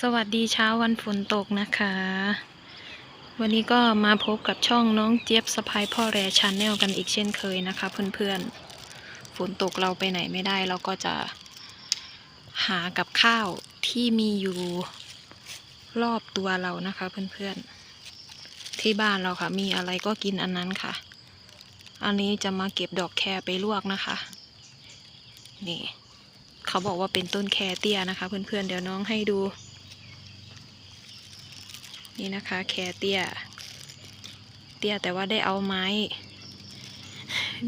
สวัสดีเช้าวันฝนตกนะคะ วันนี้ก็มาพบกับช่องน้องเจี๊ยบสะพายพ่อแรชนแนลกันอีกเช่นเคยนะคะ เพื่อนๆ ฝนตกเราไปไหนไม่ได้ เราก็จะหากับข้าวที่มีอยู่รอบตัวเรานะคะ เพื่อนๆ ที่บ้านเราค่ะ มีอะไรก็กินอันนั้นค่ะ อันนี้จะมาเก็บดอกแครไปลวกนะคะ นี่ เขาบอกว่าเป็นต้นแคเตี้ยนะคะ เพื่อนๆเดี๋ยวน้องให้ดู นี่นะคะแคเตี้ย เตี้ยแต่ว่าได้เอาไม้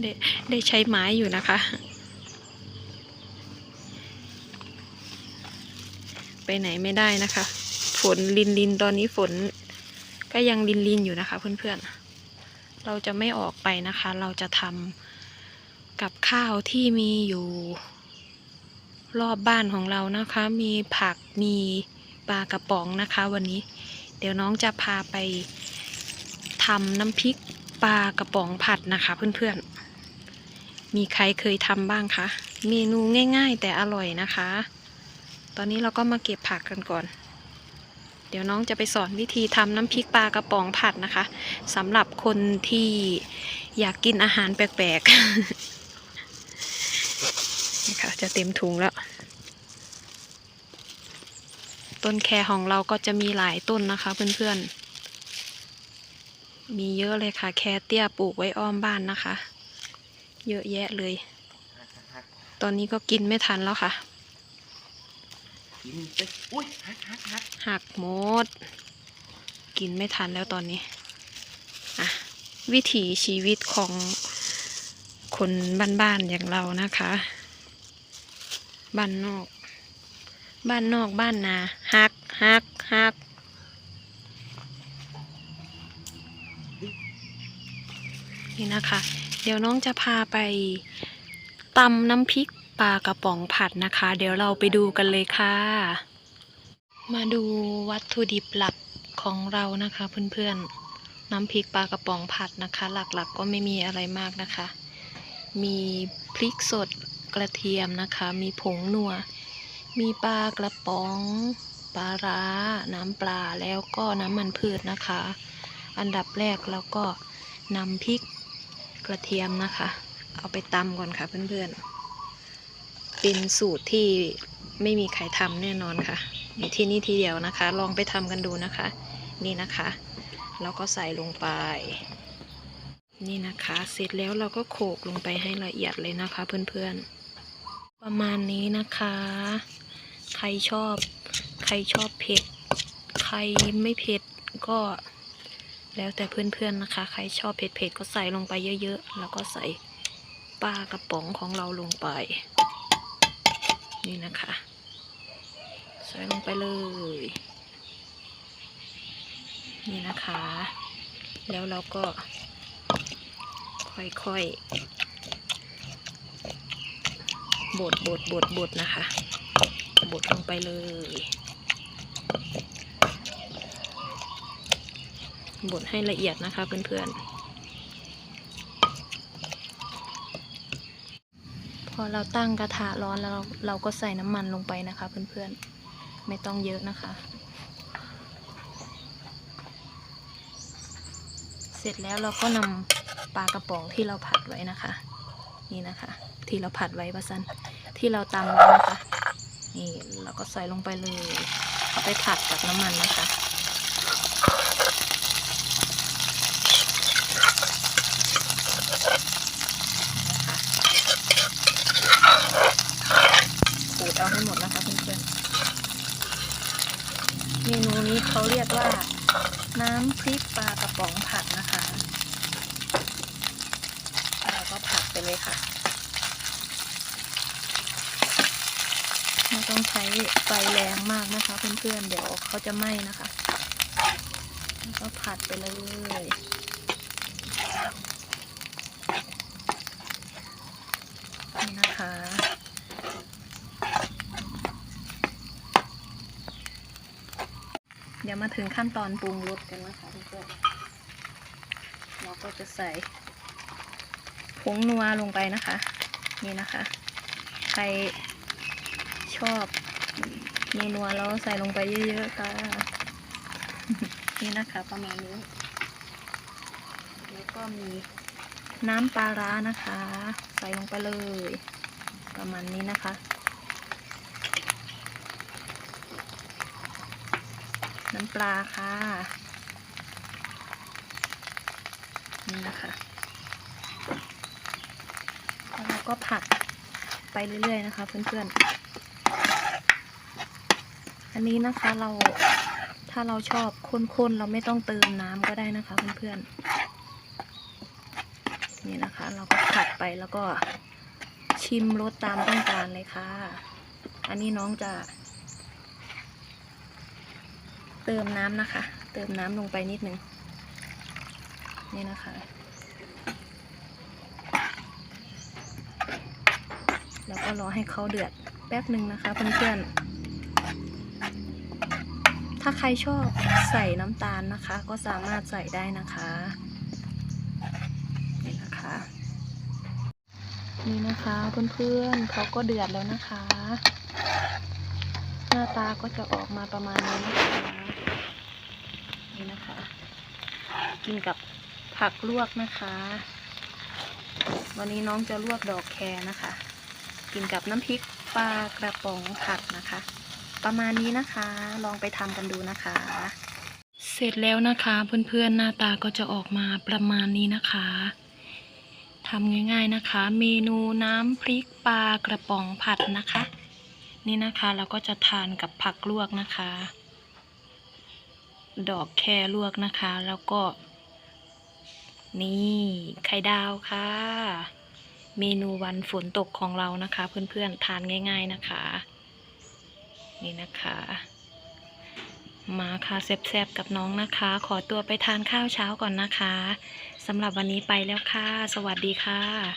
ได้ได้ใช้ไม้อยู่นะคะ ไปไหนไม่ได้นะคะ ฝนลินลินตอนนี้ฝน ก็ยังลินลินอยู่นะคะ เพื่อนๆ เราจะไม่ออกไปนะคะ เราจะทำกับข้าวที่มีอยู่รอบบ้านของเรานะคะ มีผักมีปลากระป๋องนะคะ วันนี้ เดี๋ยวน้องจะพาไปทำน้ำพริกปลากระป๋องผัดนะคะ เพื่อนๆ มีใครเคยทำบ้างคะ เมนูง่าย ๆ แต่อร่อยนะคะ ตอนนี้เราก็มาเก็บผักกันก่อน เดี๋ยวน้องจะไปสอนวิธีทำน้ำพริกปลากระป๋องผัดนะคะสำหรับคนที่อยากกินอาหารแปลกๆนี่ค่ะจะเต็มถุงแล้ว ต้นแครของเราก็จะมีหลายต้นนะคะ เพื่อนๆ มีเยอะเลยค่ะ แครเตี้ยปลูกไว้อ้อมบ้านนะคะ เยอะแยะเลย ตอนนี้ก็กินไม่ทันแล้วค่ะ กินไปอุ้ยฮักฮักฮักหักหมด กินไม่ทันแล้วตอนนี้อะวิถีชีวิตของคนบ้านๆอย่างเรานะคะ บ้านนอก บ้านนอกบ้านนาฮักฮักฮักนี่นะคะ เดี๋ยวน้องจะพาไปตำน้ำพริกปลากระป๋องผัดนะคะ เดี๋ยวเราไปดูกันเลยค่ะ มาดูวัตถุดิบหลักของเรานะคะ เพื่อนๆ น้ำพริกปลากระป๋องผัดนะคะ หลักๆก็ไม่มีอะไรมากนะคะ มีพริกสดกระเทียมนะคะ มีผงนัว มีปลากระป๋อง ปลาร้า น้ำปลาแล้วก็น้ำมันพืชนะคะ อันดับแรกเราก็นำพริกกระเทียมนะคะ เอาไปตำก่อนค่ะเพื่อนๆ เป็นสูตรที่ไม่มีใครทำแน่นอนค่ะมีที่นี่ทีเดียวนะคะ ลองไปทำกันดูนะคะ นี่นะคะแล้วก็ใส่ลงไป นี่นะคะ เสร็จแล้วเราก็โขลกลงไปให้ละเอียดเลยนะคะ เพื่อนๆ ประมาณนี้นะคะ ใครชอบ ใครชอบเผ็ด ใครไม่เผ็ดก็แล้วแต่เพื่อนๆนะคะ ใครชอบเผ็ดๆก็ใส่ลงไปเยอะๆ แล้วก็ใส่ปลากระป๋องของเราลงไป นี่นะคะ ใส่ลงไปเลย นี่นะคะ แล้วเราก็ ค่อยๆบดบดบดบดนะคะ บดลงไปเลย บดให้ละเอียดนะคะเพื่อนๆ พอเราตั้งกระทะร้อนแล้วเราเราก็ใส่น้ำมันลงไปนะคะเพื่อนๆ ไม่ต้องเยอะนะคะ เสร็จแล้วเราก็นำปลากระป๋องที่เราผัดไว้นะคะ นี่นะคะ ที่เราผัดไว้ประสันที่เราตำไว้นะคะ นี่เราก็ใส่ลงไปเลยเอาไปผัดกับน้ำมันนะคะขูดเอาให้หมดนะคะเพื่อนๆเมนูนี้เขาเรียกว่า น้ำพริกปลากระป๋องผัดนะคะ เราก็ผัดไปเลยค่ะ ไม่ต้องใช้ไฟแรงมากนะคะ เพื่อนๆ เดี๋ยวเขาจะไหม้นะคะแล้วก็ผัดไปเลยนี่นะคะเดี๋ยวมาถึงขั้นตอนปรุงรสกันนะคะทุกคนเราก็จะใส่ผงนัวลงไปนะคะ นี่นะคะ ใคร ชอบนัวๆแล้วใส่ลงไปเยอะๆค่ะ นี่นะคะประมาณนี้ แล้วก็มีน้ำปลาร้านะคะ ใส่ลงไปเลย ประมาณนี้นะคะ น้ำปลาค่ะ นี่นะคะแล้วเราก็ผัดไปเรื่อยๆนะคะเพื่อนๆ อันนี้นะคะเราถ้าเราชอบข้นๆเราไม่ต้องเติมน้ำก็ได้นะคะเพื่อนๆนี่นะคะ เราก็ผัดไปแล้วก็ชิมรสตามต้องการเลยค่ะ อันนี้น้องจะ เติมน้ำนะคะ เติมน้ำลงไปนิดนึงนี่นะคะ แล้วก็รอให้เขาเดือดแป๊บหนึ่งนะคะเพื่อนๆ ถ้าใครชอบใส่น้ำตาลนะคะ ก็สามารถใส่ได้นะคะนี่นะคะ นี่นะคะเพื่อนๆเขาก็เดือดแล้วนะคะ หน้าตาก็จะออกมาประมาณนี้นะคะนี่นะคะ กินกับผักลวกนะคะ วันนี้น้องจะลวกดอกแครนะคะ กินกับน้ำพริกปลากระป๋องผัดนะคะ ประมาณนี้นะคะ ลองไปทำกันดูนะคะ เสร็จแล้วนะคะ เพื่อนๆหน้าตาก็จะออกมาประมาณนี้นะคะทำง่ายๆนะคะ เมนูน้ำพริกปลากระป๋องผัดนะคะ นี่นะคะเราก็จะทานกับผักลวกนะคะ ดอกแครลวกนะคะ แล้วก็ นี่ไข่ดาวค่ะ เมนูวันฝนตกของเรานะคะ เพื่อนๆทานง่าย ๆนะคะ นี่นะคะ มาค่ะแซ่บๆกับน้องนะคะ ขอตัวไปทานข้าวเช้าก่อนนะคะสำหรับวันนี้ไปแล้วค่ะ สวัสดีค่ะ